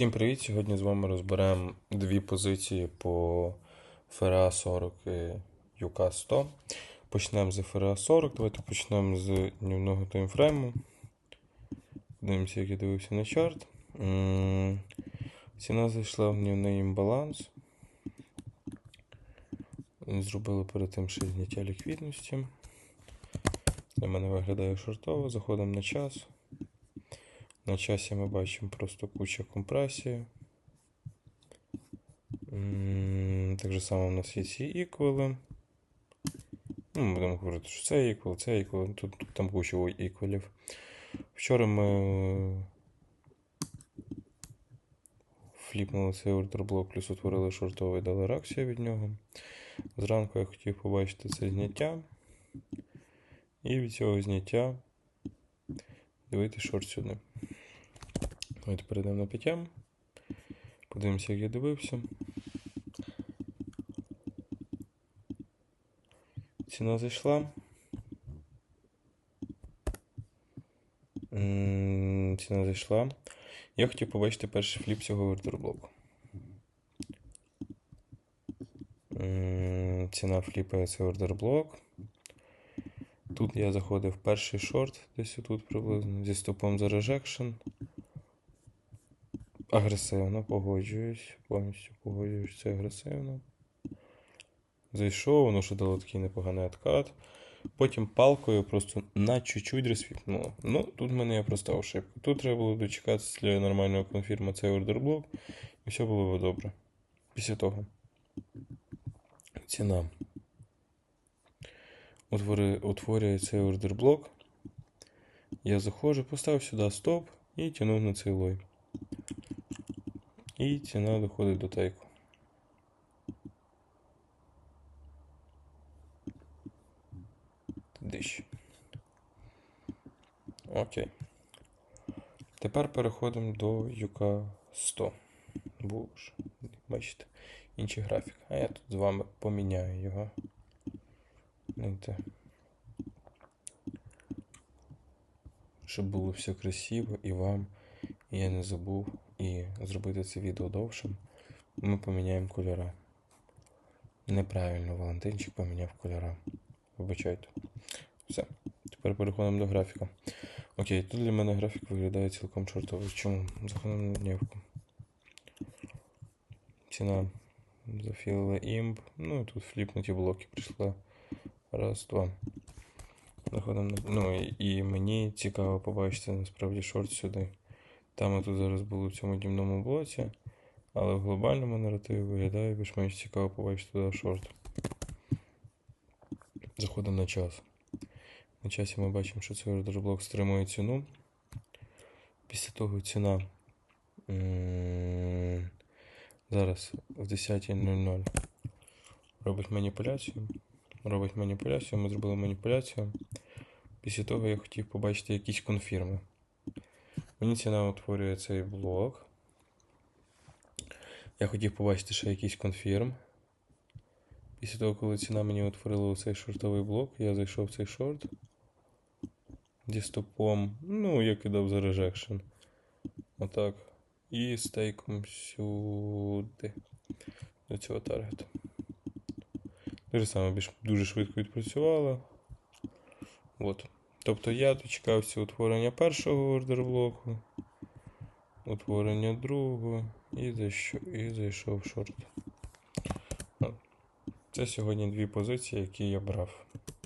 Всім привіт! Сьогодні з вами розберемо дві позиції по FRA 40 і UK 100. Почнемо з FRA 40. Давайте почнемо з днівного таймфрейму. Подивимося, як я дивився на чарт. Ціна зайшла в днівний імбаланс. Зробили перед тим ще зняття ліквідності. Для мене виглядає шортово. Заходимо на час. На часі ми бачимо просто куча компресії. Так само у нас є ці іквели. Ну, ми будемо говорити, що це іквел, це іквел, тут, тут там куча іквелів. Вчора ми фліпнули цей ордерблок, плюс утворили шортовий, дали реакцію від нього. Зранку я хотів побачити це зняття. І від цього зняття дивити шорт сюди. Давайте перейдемо на пиття. Подивимося, як я дивився. Ціна зайшла. Ціна зайшла. Я хотів побачити перший фліп цього ордерблоку. Ціна фліпає цей ордерблок. Тут я заходив перший шорт, десь тут приблизно, зі стопом за режекшн. Агресивно погоджуюсь, повністю погоджуюсь, це агресивно. Зайшов, воно ще дало такий непоганий откат. Потім палкою просто на чуть-чуть розсвітнуло. Ну, тут в мене є проста ошибка. Тут треба було дочекатися для нормального конфірма цей ордерблок, і все було б добре. Після того. Ціна. Утворює цей ордерблок. Я заходжу, поставив сюди стоп і тянув на цей лой. І ціна доходить до тейку. Дищ. Окей. Тепер переходимо до UK 100. Боже, бачите, інший графік. А я тут з вами поміняю його. Знаєте, Щоб було все красиво і вам, і я не забув і зробити це відео довшим, ми поміняємо кольори. Неправильно Валентинчик поміняв кольори. Вибачайте. Все. Тепер переходимо до графіка. Окей, тут для мене графік виглядає цілком чортовий. Чому? Заходимо на днівку. Ціна зафілила імб. Ну і тут фліпнуті блоки прийшла. Раз, два. Заходимо на. Ну і, мені цікаво побачити насправді шорт сюди. Там ми тут зараз були в цьому днівному блоці, але в глобальному наративі виглядає більш-менш цікаво побачити туди шорт. Заходимо на час. На часі ми бачимо, що цей ордерблок стримує ціну. Після того ціна зараз в 10.00 робить маніпуляцію. Робить маніпуляцію, ми зробили маніпуляцію. Після того я хотів побачити якісь конфірми. Мені ціна утворює цей блок. Я хотів побачити ще якийсь конфірм. Після того, коли ціна мені утворила цей шортовий блок, я зайшов в цей шорт зі стопом. Ну, я кидав за режекшн. Отак. І стейком сюди. До цього таргету. Те ж саме дуже швидко відпрацювало. От. Тобто я дочекався утворення першого ордерблоку, утворення другого і зайшов, і зайшов шорт. Це сьогодні дві позиції, які я брав.